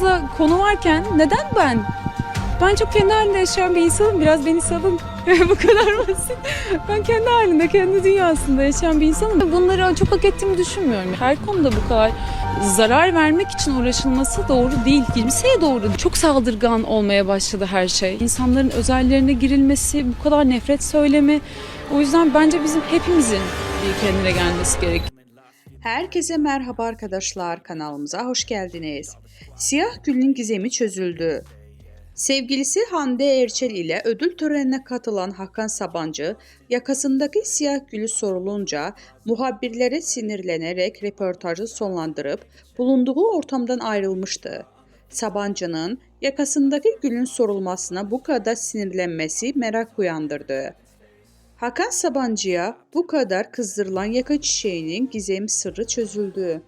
fazla konu varken neden ben? Ben çok kendi halinde yaşayan bir insanım. Biraz beni savun. Bu kadar basit. Ben kendi halinde, kendi dünyasında yaşayan bir insanım. Bunları çok hak ettiğimi düşünmüyorum. Her konuda bu kadar zarar vermek için uğraşılması doğru değil. Kimseye doğru. Çok saldırgan olmaya başladı her şey. İnsanların özellerine girilmesi, bu kadar nefret söylemi. O yüzden bence bizim hepimizin kendine gelmesi gerek. Herkese merhaba arkadaşlar kanalımıza hoş geldiniz. Siyah Gül'ün gizemi çözüldü. Sevgilisi Hande Erçel ile ödül törenine katılan Hakan Sabancı yakasındaki siyah gülü sorulunca muhabirlere sinirlenerek röportajı sonlandırıp bulunduğu ortamdan ayrılmıştı. Sabancı'nın yakasındaki gülün sorulmasına bu kadar sinirlenmesi merak uyandırdı. Hakan Sabancı'ya bu kadar kızdırılan yaka çiçeğinin gizem sırrı çözüldü.